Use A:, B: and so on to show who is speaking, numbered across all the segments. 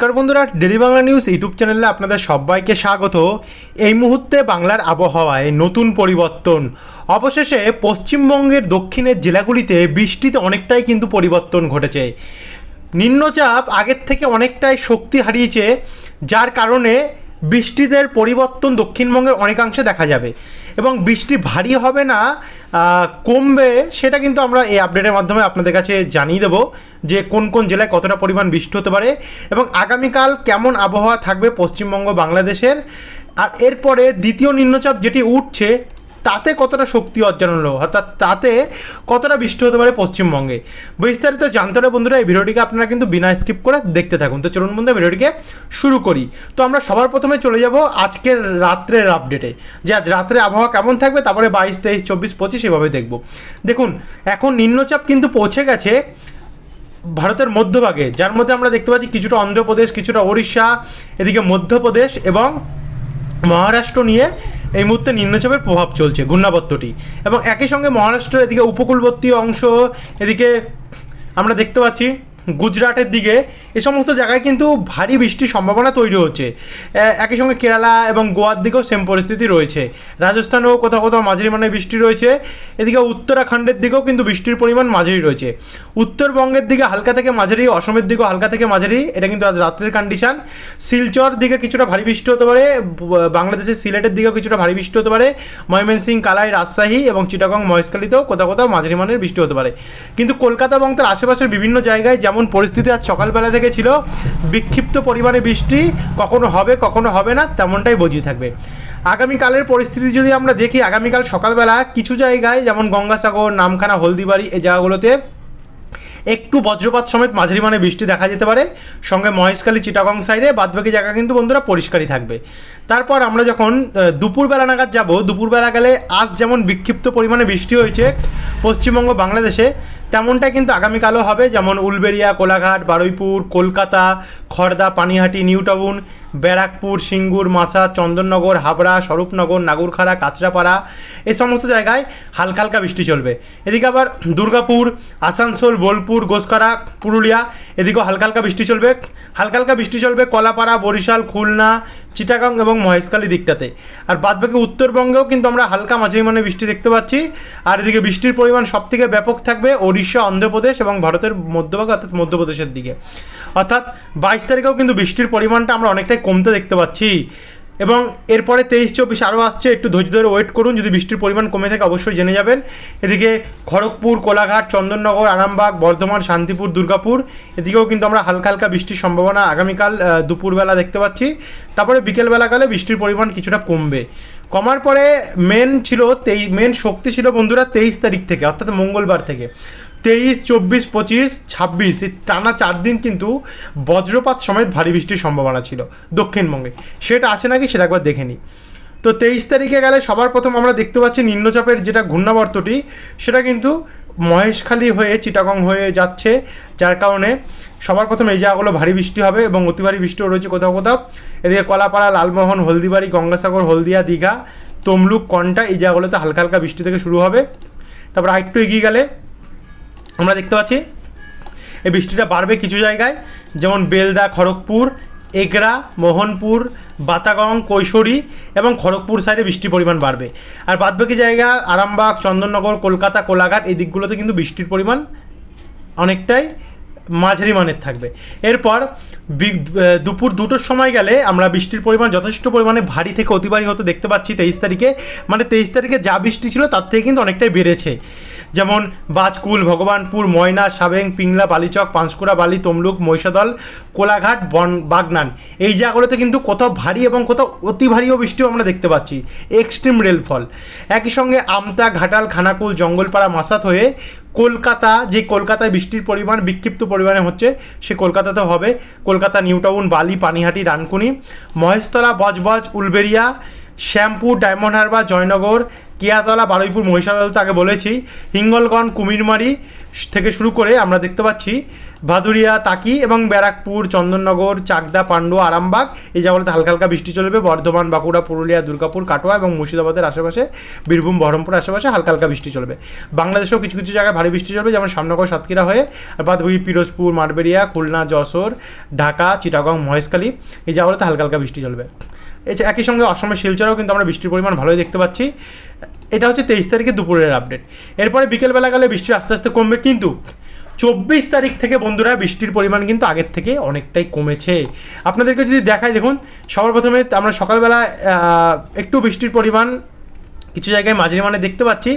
A: নমস্কার বন্ধুরা, daily Bangla news YouTube চ্যানেলে আপনাদের সবাইকে স্বাগত। এই মুহূর্তে বাংলার আবহাওয়ায় নতুন পরিবর্তন। অবশেষে পশ্চিমবঙ্গের দক্ষিণের জেলাগুলিতে বৃষ্টিতে অনেকটাই কিন্তু পরিবর্তন ঘটেছে। নিম্নচাপ আগের থেকে অনেকটাই শক্তি হারিয়েছে, যার কারণে বৃষ্টিদের পরিবর্তন দক্ষিণবঙ্গের অনেকাংশে দেখা যাবে। এবং বৃষ্টি ভারী হবে না কমবে, সেটা কিন্তু আমরা এই আপডেটের মাধ্যমে আপনাদের কাছে জানিয়ে দেবো যে কোন কোন জেলায় কতটা পরিমাণ বৃষ্টি হতে পারে এবং আগামীকাল কেমন আবহাওয়া থাকবে পশ্চিমবঙ্গ, বাংলাদেশের। আর এরপরে দ্বিতীয় নিম্নচাপ যেটি উঠছে তাতে কতটা শক্তি অর্জন হলো? অর্থাৎ তাতে কতটা বৃষ্টি হতে পারে পশ্চিমবঙ্গে? বিস্তারিত জানতে হলে বন্ধুরা এই ভিডিওটিকে আপনারা কিন্তু বিনা স্কিপ করে দেখতে থাকুন। তো চলুন বন্ধুরা ভিডিওটিকে শুরু করি। তো আমরা সবার প্রথমে চলে যাব আজকের রাত্রের আপডেটে যে আজ রাত্রে আবহাওয়া কেমন থাকবে তারপরে বাইশ, তেইশ, চব্বিশ, পঁচিশ এভাবে দেখব। দেখুন, এখন নিম্নচাপ কিন্তু পৌঁছে গেছে ভারতের মধ্যভাগে। যার মধ্যে আমরা দেখতে পাচ্ছি কিছুটা অন্ধ্রপ্রদেশ, কিছুটা ওড়িশা, এদিকে মধ্যপ্রদেশ এবং মহারাষ্ট্র নিয়ে এই মুহূর্তে নিম্নচাপের প্রভাব চলছে ঘূর্ণাবর্তটি এবং একই সঙ্গে মহারাষ্ট্রের এদিকে উপকূলবর্তী অংশ, এদিকে আমরা দেখতে পাচ্ছি গুজরাটের দিকে, এ সমস্ত জায়গায় কিন্তু ভারী বৃষ্টির সম্ভাবনা তৈরি হচ্ছে। একই সঙ্গে কেরালা এবং গোয়ার দিকেও সেম পরিস্থিতি রয়েছে। রাজস্থানেও কোথাও কোথাও মাঝারি মানের বৃষ্টি রয়েছে। এদিকে উত্তরাখণ্ডের দিকেও কিন্তু বৃষ্টির পরিমাণ মাঝারি রয়েছে। উত্তরবঙ্গের দিকে হালকা থেকে মাঝারি, অসমের দিকেও হালকা থেকে মাঝারি। এটা কিন্তু আজ রাত্রের কন্ডিশন শিলচর দিকে কিছুটা ভারী বৃষ্টি হতে পারে। বাংলাদেশের সিলেটের দিকেও কিছুটা ভারী বৃষ্টি হতে পারে। ময়মনসিং, কালাই, রাজশাহী এবং চিটাগং, মহেশখালীতেও কোথাও কোথাও মাঝারি মানের বৃষ্টি হতে পারে। কিন্তু কলকাতা এবং তার আশেপাশের বিভিন্ন জায়গায় যেমন পরিস্থিতি আজ সকালবেলা থেকে ছিল, বিক্ষিপ্ত পরিমাণে বৃষ্টি, কখনো হবে কখনো হবে না, তেমনটাই বজিয়ে থাকবে। আগামীকালের পরিস্থিতি যদি আমরা দেখি, আগামীকাল সকালবেলা কিছু জায়গায়, যেমন গঙ্গাসাগর, নামখানা, হলদিবাড়ি এই জায়গাগুলোতে একটু বজ্রপাত সমেত মাঝারি মানে বৃষ্টি দেখা যেতে পারে। সঙ্গে মহেশখালী, চিটাগং সাইডে বাদবাকি জায়গা কিন্তু বন্ধুরা পরিষ্কারই থাকবে। তারপর আমরা যখন দুপুরবেলা নাগাদ যাব, দুপুরবেলা গেলে আজ যেমন বিক্ষিপ্ত পরিমাণে বৃষ্টি হয়েছে, পশ্চিমবঙ্গ, বাংলাদেশে তেমনটাই কিন্তু আগামীকালও হবে, যেমন উলবেড়িয়া, কোলাঘাট, বারুইপুর, কলকাতা খড়দা পানিহাটি নিউ টাউন ব্যারাকপুর, সিঙ্গুর মাসা চন্দননগর, হাবড়া, স্বরূপনগর, নাগুরখাড়া, কাঁচরাপাড়া এই সমস্ত জায়গায় হালকা হালকা বৃষ্টি চলবে। এদিকে আবার দুর্গাপুর, আসানসোল, বোলপুর, গোসকারা, পুরুলিয়া, এদিকেও হালকা হালকা বৃষ্টি চলবে। হালকা হালকা বৃষ্টি চলবে কলাপাড়া, বরিশাল, খুলনা চিটাগাং এবং মহেশখালী দিকটাতে। আর বাদবাকি উত্তরবঙ্গেও কিন্তু আমরা হালকা মাঝারি মানে বৃষ্টি দেখতে পাচ্ছি। আর এদিকে বৃষ্টির পরিমাণ সব থেকে ব্যাপক থাকবে ওড়িশা, অন্ধ্রপ্রদেশ এবং ভারতের মধ্যভাগ, অর্থাৎ মধ্যপ্রদেশের দিকে। অর্থাৎ বাইশ তারিখেও কিন্তু বৃষ্টির পরিমাণটা আমরা অনেকটাই কমতে দেখতে পাচ্ছি। এবং এরপরে তেইশ, চব্বিশ আরও আসছে। একটু ধৈর্য ধরে ওয়েট করুন। যদি বৃষ্টির পরিমাণ কমে থাকে, অবশ্যই জেনে যাবেন। এদিকে খড়গপুর, কোলাঘাট, চন্দননগর, আরামবাগ, বর্ধমান, শান্তিপুর, দুর্গাপুর, এদিকেও কিন্তু আমরা হালকা হালকা বৃষ্টির সম্ভাবনা আগামীকাল দুপুরবেলা দেখতে পাচ্ছি। তারপরে বিকেলবেলা গেলে বৃষ্টির পরিমাণ কিছুটা কমবে। কমার পরে মেন ছিল তেই মেন শক্তি ছিল বন্ধুরা তেইশ তারিখ থেকে, অর্থাৎ মঙ্গলবার থেকে। তেইশ, চব্বিশ, পঁচিশ, ছাব্বিশ এই টানা চার দিন কিন্তু বজ্রপাত সমেত ভারী বৃষ্টির সম্ভাবনা ছিল দক্ষিণবঙ্গে। সেটা আছে নাকি সেটা একবার দেখে নিই। তো তেইশ তারিখে গেলে সবার প্রথম আমরা দেখতে পাচ্ছি নিম্নচাপের যেটা ঘূর্ণাবর্তটি, সেটা কিন্তু মহেশখালী হয়ে, চিটাগং হয়ে যাচ্ছে। যার কারণে সবার প্রথম এই জায়গাগুলো ভারী বৃষ্টি হবে এবং অতি ভারী বৃষ্টিও রয়েছে কোথাও কোথাও। এদিকে কলাপাড়া, লালমোহন, হলদিবাড়ি, গঙ্গাসাগর, হলদিয়া, দীঘা, তমলুক, কন্টা এই জায়গাগুলোতে হালকা হালকা বৃষ্টি থেকে শুরু হবে। তারপর আরেকটু এগিয়ে গেলে আমরা দেখতে পাচ্ছি, এই বৃষ্টিটা বাড়বে কিছু জায়গায়, যেমন বেলদা, খড়গপুর, এগরা, মোহনপুর, বাতাগং, কৈশোরী এবং খড়গপুর সাইডে বৃষ্টির পরিমাণ বাড়বে। আর বাদবাকি জায়গা, আরামবাগ, চন্দননগর, কলকাতা, কোলাঘাট, এই দিকগুলোতে কিন্তু বৃষ্টির পরিমাণ অনেকটাই মাঝারি মানের থাকবে। এরপর দুপুর দুটোর সময় গেলে আমরা বৃষ্টির পরিমাণ যথেষ্ট পরিমাণে ভারী থেকে অতি ভারী হতে দেখতে পাচ্ছি তেইশ তারিখে। মানে তেইশ তারিখে যা বৃষ্টি ছিল তার থেকে কিন্তু অনেকটাই বেড়েছে। যেমন বাজকুল, ভগবানপুর, ময়না, সাবেং, পিংলা, বালিচক, পাঁশকুড়া, বালি, তমলুক, মহিষাদল, কোলাঘাট, বন, বাগনান। এই জায়গাগুলোতে কিন্তু কোথাও ভারী এবং কোথাও অতি ভারীও বৃষ্টিও আমরা দেখতে পাচ্ছি। Extreme rainfall. একই সঙ্গে আমতা, ঘাটাল, খানাকুল, জঙ্গলপাড়া, মাসাত হয়ে কলকাতা, যে কলকাতায় বৃষ্টির পরিমাণ, বিক্ষিপ্ত পরিমাণে হচ্ছে, সে কলকাতাতে হবে। কলকাতা নিউ টাউন বালি, পানিহাটি, রানকুনি, মহেশতলা, বজবজ উলবেরিয়া শ্যাম্পু ডায়মন্ড হারবার, জয়নগর কেয়াতলা, বারুইপুর, মহিষাদল তো আগে বলেছি, হিঙ্গলগঞ্জ, কুমিরমারি থেকে শুরু করে আমরা দেখতে পাচ্ছি ভাদুরিয়া, তাকি এবং ব্যারাকপুর, চন্দননগর, চাকদা, পান্ডুয়া, আরামবাগ, এই জায়গাগুলোতে হালকা হালকা বৃষ্টি চলবে। বর্ধমান, বাঁকুড়া, পুরুলিয়া, দুর্গাপুর, কাটোয়া এবং মুর্শিদাবাদের আশেপাশে, বীরভূম, বহরমপুর আশেপাশে হালকা হালকা বৃষ্টি চলবে। বাংলাদেশেও কিছু কিছু জায়গায় ভারী বৃষ্টি চলবে, যেমন সামনগর সাতক্ষীরা হয়ে আর বাদবাকি পিরোজপুর, মাঠবেড়িয়া, খুলনা, যশোর, ঢাকা, চিটাগং, মহেশখালী, এই জায়গাগুলোতে হালকা হালকা বৃষ্টি চলবে। এছাড়া একই সঙ্গে অসমের শিলচরেও কিন্তু আমরা বৃষ্টির পরিমাণ ভালোই দেখতে পাচ্ছি। এটা হচ্ছে তেইশ তারিখে দুপুরের আপডেট এরপরে বিকেলবেলা গেলে বৃষ্টি আস্তে আস্তে কমবে, কিন্তু চব্বিশ তারিখ থেকে বন্ধুরা বৃষ্টির পরিমাণ কিন্তু আগের থেকে অনেকটাই কমেছে। আপনাদেরকে যদি দেখাই, দেখুন, সবার প্রথমে আমরা সকালবেলা একটু বৃষ্টির পরিমাণ কিছু জায়গায় মাঝারি মানে দেখতে পাচ্ছি,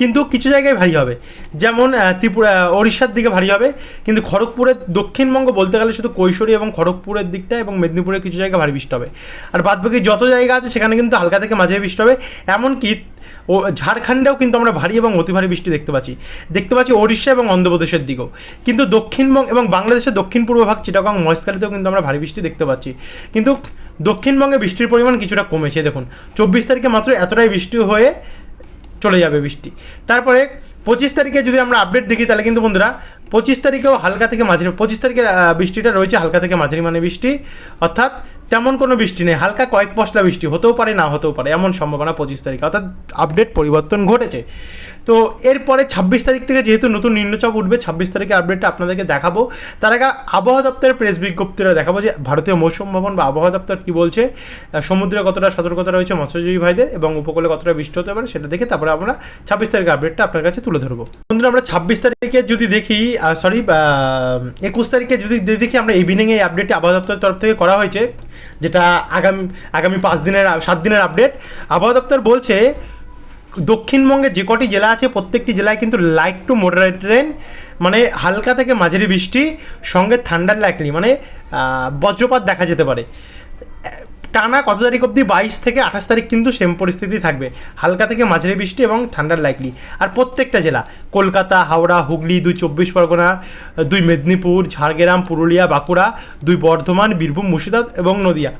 A: কিন্তু কিছু জায়গায় ভারী হবে। যেমন ত্রিপুরা ওড়িশার দিকে ভারী হবে, কিন্তু খড়গপুরের দক্ষিণবঙ্গ বলতে গেলে শুধু কৈশোরী এবং খড়গপুরের দিকটা এবং মেদিনীপুরের কিছু জায়গায় ভারী বৃষ্টি হবে। আর বাদবাকি যত জায়গা আছে, সেখানে কিন্তু হালকা থেকে মাঝারি বৃষ্টি হবে। এমনকি ও ঝাড়খণ্ডেও কিন্তু আমরা ভারী এবং অতি ভারী বৃষ্টি দেখতে পাচ্ছি। দেখতে পাচ্ছি ওড়িশা এবং অন্ধ্রপ্রদেশের দিকেও। কিন্তু দক্ষিণবঙ্গ এবং বাংলাদেশের দক্ষিণ পূর্ব ভাগ, চিটাগং, মহেশখালীতেও কিন্তু আমরা ভারী বৃষ্টি দেখতে পাচ্ছি। কিন্তু দক্ষিণবঙ্গে বৃষ্টির পরিমাণ কিছুটা কমেছে, দেখুন। চব্বিশ তারিখে মাত্র এতটাই বৃষ্টি হয়ে চলে যাবে বৃষ্টি। তারপরে পঁচিশ তারিখে যদি আমরা আপডেট দেখি, তাহলে কিন্তু বন্ধুরা, পঁচিশ তারিখেও হালকা থেকে মাঝারি, পঁচিশ তারিখে বৃষ্টিটা রয়েছে হালকা থেকে মাঝারি মানে বৃষ্টি। অর্থাৎ তেমন কোনো বৃষ্টি নেই, হালকা কয়েক পশলা বৃষ্টি, হতেও পারে, না হতেও পারে, এমন সম্ভাবনা পঁচিশ তারিখে। অর্থাৎ আপডেট পরিবর্তন ঘটেছে। তো এরপরে ছাব্বিশ তারিখ থেকে যেহেতু নতুন নিম্নচাপ উঠবে, ছাব্বিশ তারিখে আপডেটটা আপনাদেরকে দেখাবো। তার আগে আবহাওয়া দপ্তরের প্রেস বিজ্ঞপ্তিটা দেখাবো যে ভারতীয় মৌসুম ভবন বা আবহাওয়া দপ্তর কী বলছে। সমুদ্রে কতটা সতর্কতা রয়েছে মৎস্যজীবী ভাইদের এবং উপকূলে কতটা বৃষ্টি হতে পারে সেটা দেখে তারপরে আমরা ছাব্বিশ তারিখে আপডেটটা আপনার কাছে তুলে ধরবো। বন্ধুরা, আমরা ছাব্বিশ তারিখে যদি দেখি সরি একুশ তারিখে যদি দেখি আমরা ইভিনিং এই আপডেটটি আবহাওয়া দপ্তরের তরফ থেকে করা হয়েছে, যেটা আগামী আগামী পাঁচ দিনের, সাত দিনের আপডেট আবহাওয়া দপ্তর বলছে দক্ষিণবঙ্গে যে কটি জেলা আছে, প্রত্যেকটি জেলায় কিন্তু লাইট টু মডারেট রেন মানে হালকা থেকে মাঝারি বৃষ্টি, সঙ্গে ঠান্ডার লাইকলি মানে বজ্রপাত দেখা যেতে পারে। টানা কত তারিখ অবধি? বাইশ থেকে আঠাশ তারিখ কিন্তু সেম পরিস্থিতি থাকবে। হালকা থেকে মাঝারি বৃষ্টি এবং ঠান্ডার লাইকলি আর প্রত্যেকটা জেলা, কলকাতা, হাওড়া, হুগলি, দুই চব্বিশ পরগনা, দুই মেদিনীপুর, ঝাড়গ্রাম, পুরুলিয়া, বাঁকুড়া, দুই বর্ধমান, বীরভূম, মুর্শিদাবাদ এবং নদিয়া।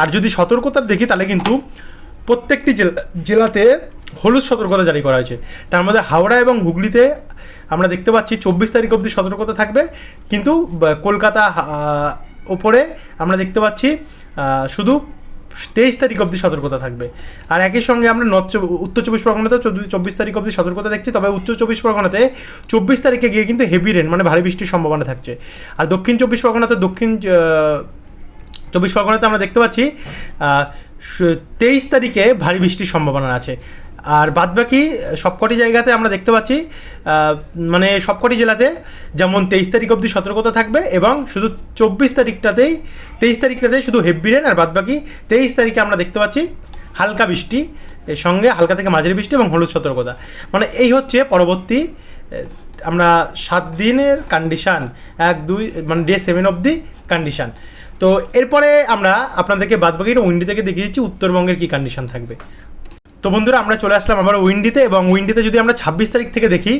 A: আর যদি সতর্কতা দেখি, তাহলে কিন্তু প্রত্যেকটি জেলা, জেলাতে হলুদ সতর্কতা জারি করা হয়েছে। তার মধ্যে হাওড়া এবং হুগলিতে আমরা দেখতে পাচ্ছি চব্বিশ তারিখ অবধি সতর্কতা থাকবে। কিন্তু কলকাতা ওপরে আমরা দেখতে পাচ্ছি শুধু তেইশ তারিখ অবধি সতর্কতা থাকবে। আর একই সঙ্গে আমরা নর্থ উত্তর চব্বিশ পরগনাতেও চৌদ্দ- চব্বিশ তারিখ অবধি সতর্কতা দেখছি। তবে উত্তর চব্বিশ পরগনাতে চব্বিশ তারিখে গিয়ে কিন্তু হেভি রেন মানে ভারী বৃষ্টির সম্ভাবনা থাকছে। আর দক্ষিণ চব্বিশ পরগনাতে দক্ষিণ চব্বিশ পরগনাতে আমরা দেখতে পাচ্ছি তেইশ তারিখে ভারী বৃষ্টির সম্ভাবনা আছে। আর বাদবাকি সবকটি জায়গাতে আমরা দেখতে পাচ্ছি মানে সবকটি জেলাতে যেমন তেইশ তারিখ অবধি সতর্কতা থাকবে এবং শুধু চব্বিশ তারিখটাতেই, তেইশ তারিখটাতেই শুধু হেভি রেন আর বাদবাকি তেইশ তারিখে আমরা দেখতে পাচ্ছি হালকা বৃষ্টি, এর সঙ্গে হালকা থেকে মাঝারি বৃষ্টি এবং হলুদ সতর্কতা। মানে এই হচ্ছে পরবর্তী আমরা সাত দিনের কন্ডিশান এক, দুই মানে ডে সেভেন অবধি কন্ডিশান তো এরপরে আমরা আপনাদেরকে বাদবাকিটা উইন্ডি থেকে দেখিয়ে দিচ্ছি উত্তরবঙ্গের কী কন্ডিশন থাকবে। তো বন্ধুরা, আমরা চলে আসলাম আবার উইন্ডিতে এবং উইন্ডিতে যদি আমরা ছাব্বিশ তারিখ থেকে দেখি,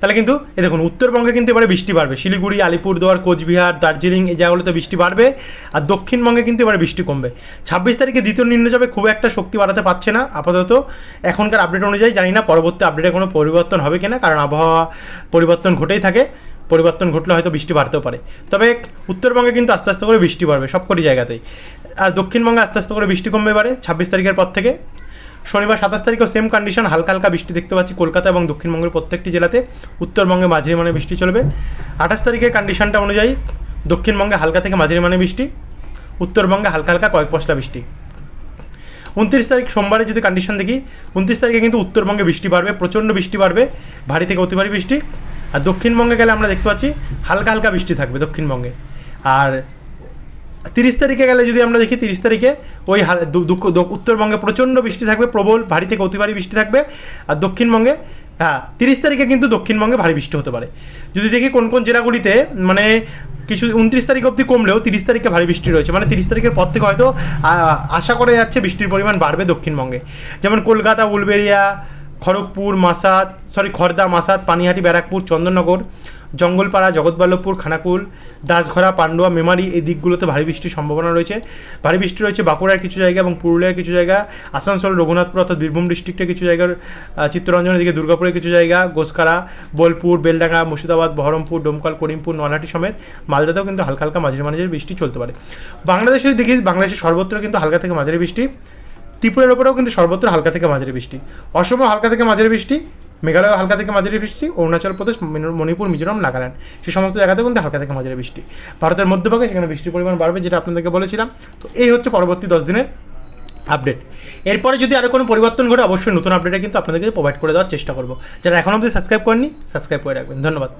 A: তাহলে কিন্তু, এ দেখুন, উত্তরবঙ্গে কিন্তু এবারে বৃষ্টি বাড়বে। শিলিগুড়ি, আলিপুরদুয়ার, কোচবিহার, দার্জিলিং, এই জায়গাগুলোতে বৃষ্টি বাড়বে আর দক্ষিণবঙ্গে কিন্তু এবারে বৃষ্টি কমবে। ছাব্বিশ তারিখে দ্বিতীয় নিম্নচাপে খুব একটা শক্তি বাড়াতে পারছে না, আপাতত এখনকার আপডেট অনুযায়ী, জানি না পরবর্তী আপডেটে কোনো পরিবর্তন হবে কিনা, কারণ আবহাওয়া পরিবর্তন ঘটেই থাকে, পরিবর্তন ঘটলে হয়তো বৃষ্টি বাড়তেও পারে। তবে উত্তরবঙ্গে কিন্তু আস্তে আস্তে করে বৃষ্টি বাড়বে সবকটি জায়গাতেই। আর দক্ষিণবঙ্গে আস্তে আস্তে করে বৃষ্টি কমবে এবারে, ছাব্বিশ তারিখের পর থেকে। শনিবার সাতাশ তারিখও সেম কন্ডিশন হালকা হালকা বৃষ্টি দেখতে পাচ্ছি কলকাতা এবং দক্ষিণবঙ্গের প্রত্যেকটি জেলাতে। উত্তরবঙ্গে মাঝারি মানে বৃষ্টি চলবে। আঠাশ তারিখের কন্ডিশনটা অনুযায়ী দক্ষিণবঙ্গে হালকা থেকে মাঝারি মানে বৃষ্টি, উত্তরবঙ্গে হালকা হালকা কয়েক পশলা বৃষ্টি। উনত্রিশ তারিখ সোমবারে যদি কন্ডিশন দেখি, উনত্রিশ তারিখে কিন্তু উত্তরবঙ্গে বৃষ্টি বাড়বে, প্রচণ্ড বৃষ্টি বাড়বে, ভারী থেকে অতি ভারী বৃষ্টি। আর দক্ষিণবঙ্গে গেলে আমরা দেখতে পাচ্ছি হালকা হালকা বৃষ্টি থাকবে দক্ষিণবঙ্গে। আর তিরিশ তারিখে গেলে যদি আমরা দেখি তিরিশ তারিখে ওই উত্তরবঙ্গে প্রচণ্ড বৃষ্টি থাকবে, প্রবল ভারী থেকে অতি ভারী বৃষ্টি থাকবে। আর দক্ষিণবঙ্গে হ্যাঁ তিরিশ তারিখে কিন্তু দক্ষিণবঙ্গে ভারী বৃষ্টি হতে পারে। যদি দেখি কোন কোন জেলাগুলিতে মানে কিছু উনত্রিশ তারিখ অবধি কমলেও তিরিশ তারিখে ভারী বৃষ্টি রয়েছে। মানে তিরিশ তারিখের পর থেকে হয়তো আশা করা যাচ্ছে বৃষ্টির পরিমাণ বাড়বে দক্ষিণবঙ্গে। যেমন কলকাতা উলবেরিয়া খড়গপুর, মাসাদ সরি খর্দা মাসাদ, পানিহাটি, ব্যারাকপুর, চন্দননগর, জঙ্গলপাড়া, জগৎবল্লভপুর, খানাকুল, দাসঘরা, পান্ডুয়া, মেমারি এই দিকগুলোতে ভারী বৃষ্টির সম্ভাবনা রয়েছে। ভারী বৃষ্টি রয়েছে বাঁকুড়ার কিছু জায়গা এবং পুরুলিয়ার কিছু জায়গা, আসানসোল, রঘুনাথপুর অর্থাৎ বীরভূম ডিস্ট্রিক্টের কিছু জায়গার চিত্তরঞ্জনের দিকে দুর্গাপুরের কিছু জায়গা গোসকারা বোলপুর, বেলডাঙ্গা, মুর্শিদাবাদ, বহরমপুর, ডোমকল, করিমপুর, নলহাটি সমেত মালদাতেও কিন্তু হালকা হালকা মাঝারি মাঝারি বৃষ্টি চলতে পারে। বাংলাদেশে দেখি বাংলাদেশের সর্বত্র কিন্তু হালকা থেকে মাঝারি বৃষ্টি। ত্রিপুরার ওপরেও কিন্তু সর্বত্র হালকা থেকে মাঝারি বৃষ্টি। অসমে হালকা থেকে মাঝারি বৃষ্টি, মেঘালয় হালকা থেকে মাঝারি বৃষ্টি, অরুণাচল প্রদেশ মণিপুর, মিজোরাম, নাগাল্যান্ড। সেই সমস্ত জায়গাতেও কিন্তু হালকা থেকে মাঝারি বৃষ্টি। ভারতের মধ্যভাগে সেখানে বৃষ্টির পরিমাণ বাড়বে, যেটা আপনাদেরকে বলেছিলাম। তো এই হচ্ছে পরবর্তী দশ দিনের আপডেট এরপরে যদি আরও কোনো পরিবর্তন ঘটে, অবশ্যই নতুন আপডেটে কিন্তু আপনাদেরকে প্রোভাইড করে দেওয়ার চেষ্টা করব। যারা এখন অবধি সাবস্ক্রাইব করেননি সাবস্ক্রাইব করে রাখবেন। ধন্যবাদ।